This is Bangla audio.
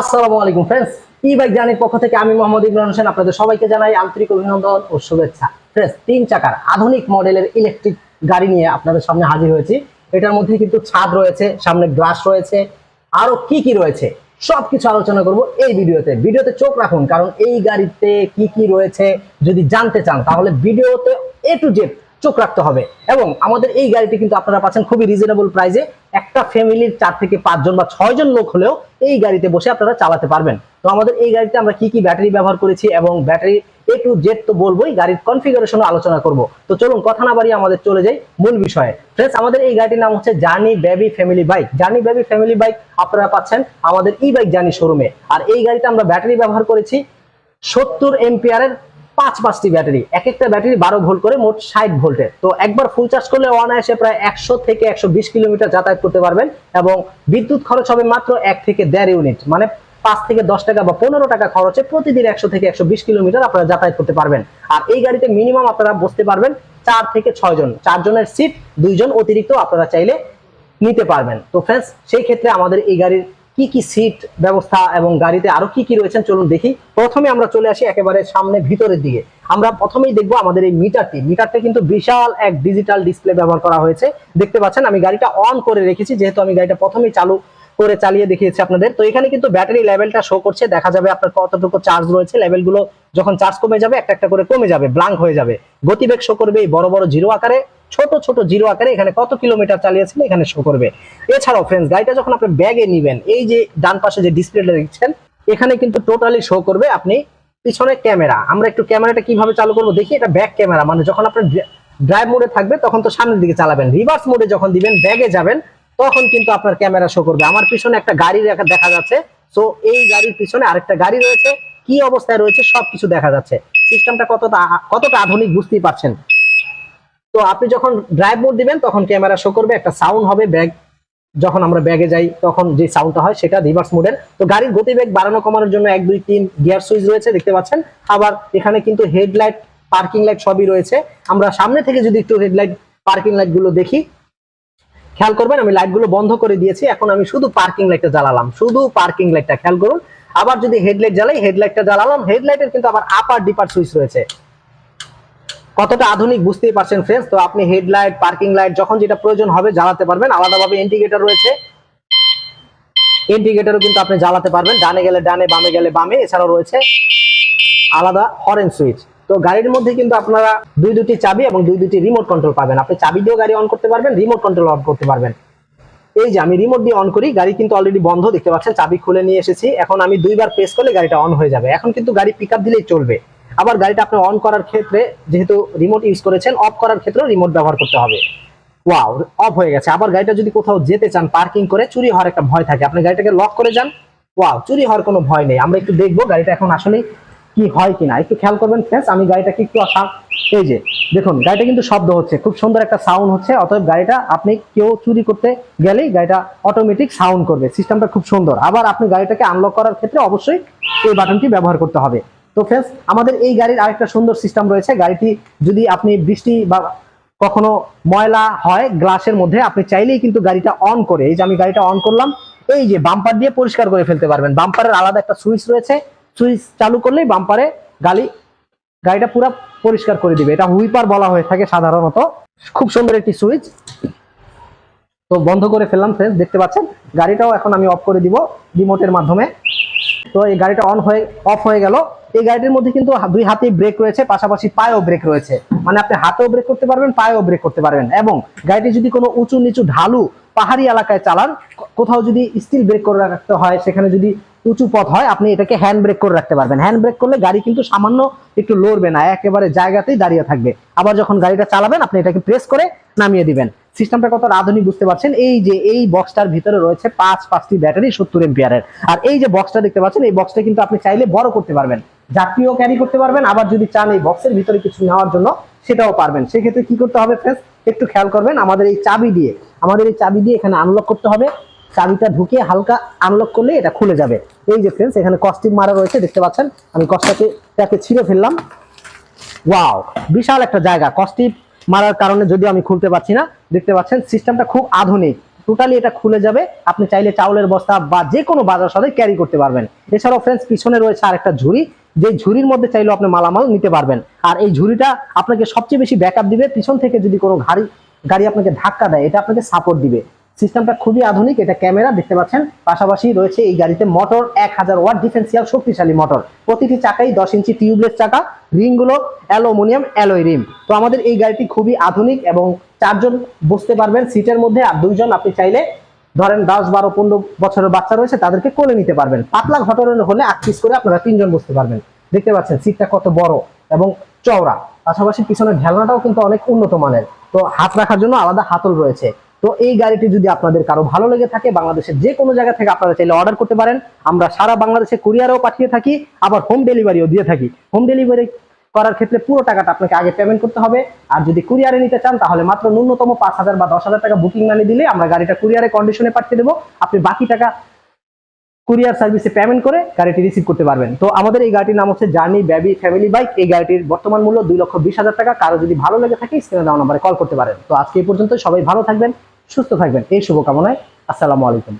আসসালামু আলাইকুম ফ্রেন্ডস ই বাইক জার্নির পক্ষ থেকে আমি মোহাম্মদ ইমরান হোসেন আপনাদের সবাইকে জানাই আন্তরিক অভিনন্দন ও শুভেচ্ছা। ফ্রেন্ডস তিন চাকার আধুনিক মডেলের ইলেকট্রিক গাড়ি নিয়ে আপনাদের সামনে হাজির হয়েছি। এটার মধ্যে কিন্তু ছাদ রয়েছে, সামনে গ্লাস রয়েছে, আরও কি কি রয়েছে সবকিছু আলোচনা করব এই ভিডিওতে। ভিডিওতে চোখ রাখুন, কারণ এই গাড়িতে কি কি রয়েছে যদি জানতে চান, তাহলে ভিডিওতে এ টু জেড চোখ রাখতে হবে। এবং আমাদের এই গাড়িটি কিন্তু আপনারা পাচ্ছেন খুবই রিজনেবল প্রাইসে একটা ফ্যামিলির চার থেকে পাঁচজন বা ছয়জন লোক হলেও এই গাড়িতে বসে আপনারা চালাতে পারবেন। তো আমাদের এই গাড়িতে আমরা কি কি ব্যাটারি ব্যবহার করেছি এবং ব্যাটারি এ টু জেড তো বলবোই, গাড়ির কনফিগারেশন আলোচনা করব। তো চলুন কথা না বাড়িয়ে আমাদের চলে যাই মূল বিষয়ে। ফ্রেন্ডস আমাদের এই গাড়িটির নাম হচ্ছে journey baby family bike journey baby family bike আপনারা পাচ্ছেন আমাদের ই বাইক জার্নি শোরুমে আর এই গাড়িতে আমরা ব্যাটারি ব্যবহার করেছি সত্তর এমপিয়ারের পাঁচ পাঁচটি ব্যাটারি। এক একটা ব্যাটারি বারো ভোল্ট করে, মোট ষাট ভোল্টের। তো একবার ফুল চার্জ করলে অনায়াসে প্রায় একশো থেকে একশো বিশ কিলোমিটার যাতায়াত করতে পারবেন এবং বিদ্যুৎ খরচ হবে মাত্র এক থেকে দেড় ইউনিট মানে পাঁচ থেকে দশ টাকা বা পনেরো টাকা খরচে প্রতিদিন একশো থেকে একশো বিশ কিলোমিটার আপনারা যাতায়াত করতে পারবেন। আর এই গাড়িতে মিনিমাম আপনারা বসতে পারবেন চার থেকে ছয় জন। চারজনের সিট দুইজন অতিরিক্ত আপনারা চাইলে নিতে পারবেন। তো ফ্রেন্ডস সেই ক্ষেত্রে আমাদের এই গাড়ির কি কি সিট ব্যবস্থা এবং গাড়িতে আরও কি কি রয়েছেন চলুন দেখি। প্রথমে আমরা চলে আসি একেবারে সামনে ভিতরের দিকে। আমরা প্রথমেই দেখব আমাদের এই মিটারটি। মিটারটা কিন্তু বিশাল এক ডিজিটাল ডিসপ্লে ব্যবহার করা হয়েছে। দেখতে পাচ্ছেন, আমি গাড়িটা অন করে রেখেছি, যেহেতু আমি গাড়িটা প্রথমেই চালু করে চালিয়ে দেখিয়েছি আপনাদের। তো এখানে কিন্তু ব্যাটারি লেভেলটা শো করছে, দেখা যাবে আপনার কতটুকু চার্জ রয়েছে। লেভেলগুলো যখন চার্জ কমে যাবে, একটা একটা করে কমে যাবে ব্লাঙ্ক হয়ে যাবে। গতিবেগ শো করবে এই বড় বড় জিরো আকারে। ছোট ছোট জিরো আকারে এখানে কত কিলোমিটার চালিয়েছেন এখানে শো করবে। এছাড়াও ফ্রেন্ডস গাড়িটা যখন আপনি ব্যাগে নিবেন, এই যে ডান পাশে যে ডিসপ্লেটা দেখছেন, এখানে কিন্তু টোটালি শো করবে আপনি পিছনে ক্যামেরা আমরা একটু ক্যামেরাটা কীভাবে চালু করব দেখি, এটা ব্যাক ক্যামেরা মানে যখন আপনার ড্রাইভ মোডে থাকবে, তখন তো সামনের দিকে চালাবেন। রিভার্স মোডে যখন দিবেন ব্যাগে যাবেন, তখন কিন্তু আপনার ক্যামেরা শো করবে। আমার পিছনে একটা গাড়ি দেখা যাচ্ছে সো এই গাড়ির পিছনে আরেকটা গাড়ি রয়েছে, কি অবস্থায় রয়েছে সবকিছু দেখা যাচ্ছে। সিস্টেমটা কতটা কতটা আধুনিক বুঝতেই পারছেন। তো আপনি যখন ড্রাইভ মোড দিবেন, তখন ক্যামেরা শো করবে, একটা সাউন্ড হবে ব্যাগ যখন আমরা ব্যাগে যাই, তখন যে সাউন্ডটা হয়, সেটা রিভার্স মোডের তো গাড়ির গতিবেগ বাড়ানো, কমানোর জন্য এক, দুই, তিন গিয়ার সুইচ রয়েছে, দেখতে পাচ্ছেন। আবার এখানে কিন্তু হেডলাইট পার্কিং লাইট সবই রয়েছে। আমরা সামনে থেকে যদি একটু হেডলাইট পার্কিং লাইটগুলো দেখি, খেয়াল করবেন, আমি লাইটগুলো বন্ধ করে দিয়েছি। এখন আমি শুধু পার্কিং লাইটটা জ্বালালাম। শুধু পার্কিং লাইটটা খেয়াল করুন। আবার যদি হেডলাইট জ্বালাই হেডলাইটটা জ্বালালাম হেডলাইটের কিন্তু আবার আপার ডিপার সুইচ রয়েছে। কতটা আধুনিক বুঝতেই পারছেন ফ্রেন্ডস তো আপনি হেডলাইট পার্কিং লাইট যখন যেটা প্রয়োজন হবে জ্বালাতে পারবেন। আলাদাভাবে ইন্ডিকেটর রয়েছে। ইন্ডিকেটরও কিন্তু আপনি জ্বালাতে পারবেন। ডানে গেলে ডানে, বামে গেলে বামে, এছাড়াও রয়েছে আলাদা হরেন সুইচ তো গাড়ির মধ্যে কিন্তু আপনারা দুই দুটি চাবি এবং দুই দুটি রিমোট কন্ট্রোল পাবেন। আপনি চাবি দিয়েও গাড়ি অন করতে পারবেন রিমোট কন্ট্রোল অন করতে পারবেন। এই যে আমি রিমোট দিয়ে অন করি, গাড়ি কিন্তু অলরেডি বন্ধ, দেখতে পাচ্ছেন, চাবি খুলে নিয়ে এসেছি। এখন আমি দুইবার প্রেস করলে গাড়িটা অন হয়ে যাবে। এখন কিন্তু গাড়ি পিক দিলেই চলবে। আবার গাড়িটা আপনি অন করার ক্ষেত্রে যেহেতু রিমোট ইউজ করেছেন অফ করার ক্ষেত্রেও রিমোট ব্যবহার করতে হবে। ওয়াও অফ হয়ে গেছে। আবার গাড়িটা যদি কোথাও যেতে চান পার্কিং করে চুরি হওয়ার একটা ভয় থাকে। আপনি গাড়িটাকে লক করে যান। ওয়াও চুরি হওয়ার কোনো ভয় নেই। আমরা একটু দেখব গাড়িটা এখন আসলে কি হয় কিনা। একটু খেয়াল করবেন ফ্রেন্ডস আমি গাড়িটাকে একটু আসাম এই যে, দেখুন, গাড়িটা কিন্তু শব্দ হচ্ছে। খুব সুন্দর একটা সাউন্ড হচ্ছে। অতএব গাড়িটা আপনি কেউ চুরি করতে গেলেই গাড়িটা অটোমেটিক সাউন্ড করবে। সিস্টেমটা খুব সুন্দর। আবার আপনি গাড়িটাকে আনলক করার ক্ষেত্রে অবশ্যই এই বাটনটি ব্যবহার করতে হবে। তো ফ্রেন্ডস আমাদের এই গাড়ির আরেকটা সুন্দর সিস্টেম রয়েছে। গাড়িটি যদি আপনি বৃষ্টি বা কখনো ময়লা হয় গ্লাসের মধ্যে, আপনি চাইলেই কিন্তু গাড়িটা অন করে, এই যে আমি গাড়িটা অন করলাম, এই যে বাম্পার দিয়ে পরিষ্কার করে ফেলতে পারবেন। বাম্পারের আলাদা একটা সুইচ রয়েছে। সুইচ চালু করলেই বাম্পারে গাড়ি গাড়িটা পুরো পরিষ্কার করে দিবে। এটা হুইপার বলা হয়ে থাকে সাধারণত। খুব সুন্দর একটি সুইচ তো বন্ধ করে ফেললাম ফ্রেন্ডস দেখতে পাচ্ছেন? গাড়িটাও এখন আমি অফ করে দিব রিমোটের মাধ্যমে। তো এই গাড়িটা অন হয়ে অফ হয়ে গেল। এই গাড়িটির মধ্যে কিন্তু দুই হাতেই ব্রেক রয়েছে, পাশাপাশি পায়েও ব্রেক রয়েছে। মানে আপনি হাতেও ব্রেক করতে পারবেন, পায়েও ব্রেক করতে পারবেন। এবং গাড়িটি যদি কোনো উঁচু নিচু ঢালু পাহাড়ি এলাকায় চালান, কোথাও যদি স্টিল ব্রেক করে রাখতে হয়, সেখানে যদি উঁচু পথ হয়, আপনি এটাকে হ্যান্ড ব্রেক করে রাখতে পারবেন। হ্যান্ড ব্রেক করলে গাড়ি কিন্তু সামান্য একটু লড়বে না, একেবারে জায়গাতেই দাঁড়িয়ে থাকবে। আবার যখন গাড়িটা চালাবেন, আপনি এটাকে প্রেস করে নামিয়ে দিবেন। সিস্টেমটা কত আধুনিক বুঝতে পারছেন? এই যে, এই বক্সটার ভিতরে রয়েছে পাঁচ পাঁচটি ব্যাটারি সত্তর এম্পিয়ারের আর এই যে বক্সটা দেখতে পাচ্ছেন, এই বক্সটা কিন্তু আপনি চাইলে বড় করতে পারবেন। যাত্রীও ক্যারি করতে পারবেন, আবার যদি চান এই বক্সের ভিতরে কিছু নেওয়ার জন্য, সেটাও পারবেন। সেক্ষেত্রে কি করতে হবে ফ্রেন্ডস একটু খেয়াল করবেন, আমাদের এই চাবি দিয়ে, আমাদের এই চাবি দিয়ে এখানে আনলক করতে হবে। চাবিটা ঢুকিয়ে হালকা আনলক করলে এটা খুলে যাবে। এই যে ফ্রেন্ডস এখানে কস্টিপ মারা রয়েছে, দেখতে পাচ্ছেন? আমি কস্টাকে ট্যাপে ছিঁড়ে ফেললাম। ওয়াও বিশাল একটা জায়গা। কস্টিপ মারার কারণে যদিও আমি খুলতে পারছি না, দেখতে পাচ্ছেন সিস্টেমটা খুব আধুনিক। টোটালি এটা খুলে যাবে, আপনি চাইলে চাউলের বস্তা বা যে কোনো বাজার সাথে ক্যারি করতে পারবেন। এছাড়াও ফ্রেন্ডস পিছনে রয়েছে আরেকটা ঝুড়ি, যে ঝুড়ির মধ্যে চাইলেও আপনি মালামাল নিতে পারবেন। আর এই ঝুড়িটা আপনাকে সবচেয়ে বেশি ব্যাকআপ দিবে, পিছন থেকে যদি কোনো গাড়ি গাড়ি আপনাকে ধাক্কা দেয়, এটা আপনাকে সাপোর্ট দিবে। সিস্টেমটা খুবই আধুনিক, এটা ক্যামেরা দেখতে পাচ্ছেন। পাশাপাশি রয়েছে এই গাড়িতে মোটর, এক হাজার ওয়াট ডিফেন্সিয়াল শক্তিশালী মোটর। প্রতিটি চাকাই দশ ইঞ্চি টিউবলেস চাকা, রিংগুলো অ্যালুমিনিয়াম, অ্যালয় রিম। তো আমাদের এই গাড়িটি খুবই আধুনিক এবং চারজন বসতে পারবেন। সিটের মধ্যে আর দুইজন আপনি চাইলে ধরেন দশ, বারো, পনেরো বছরের বাচ্চা রয়েছে, তাদেরকে কোলে নিতে পারবেন। পাতলা ঘটনা হলে আট পিস করে আপনারা তিনজন বসতে পারবেন। দেখতে পাচ্ছেন, সিটটা কত বড় এবং চওড়া। পাশাপাশি পিছনের ঢেলনাটাও কিন্তু অনেক উন্নত মানের। তো হাত রাখার জন্য আলাদা হাতল রয়েছে। তো এই গাড়িটি যদি আপনাদের কারও ভালো লেগে থাকে, বাংলাদেশের যে কোনো জায়গা থেকে আপনারা চাইলে অর্ডার করতে পারেন। আমরা সারা বাংলাদেশে কুরিয়ারও পাঠিয়ে থাকি, আবার হোম ডেলিভারিও দিয়ে থাকি। হোম ডেলিভারি করার ক্ষেত্রে পুরো টাকাটা আপনাকে আগে পেমেন্ট করতে হবে। আর যদি কুরিয়ারে নিতে চান, তাহলে মাত্র ন্যূনতম পাঁচ হাজার বা দশ হাজার টাকা বুকিং মানি দিলে আমরা গাড়িটা কুরিয়ারে কন্ডিশনে পাঠিয়ে দেবো। আপনি বাকি টাকা কুরিয়ার সার্ভিসে পেমেন্ট করে গাড়িটি রিসিভ করতে পারবেন। তো আমাদের এই গাড়িটির নাম হচ্ছে জার্নি বেবি ফ্যামিলি বাইক এই গাড়িটির বর্তমান মূল্য দুই লক্ষ বিশ হাজার টাকা। কারও যদি ভালো লেগে থাকে, স্ক্রিনে দেওয়া নাম্বারে কল করতে পারেন। তো আজকে এই পর্যন্ত সবাই ভালো থাকবেন। সুস্থ থাকবেন। এই শুভকামনায় আসসালামু আলাইকুম।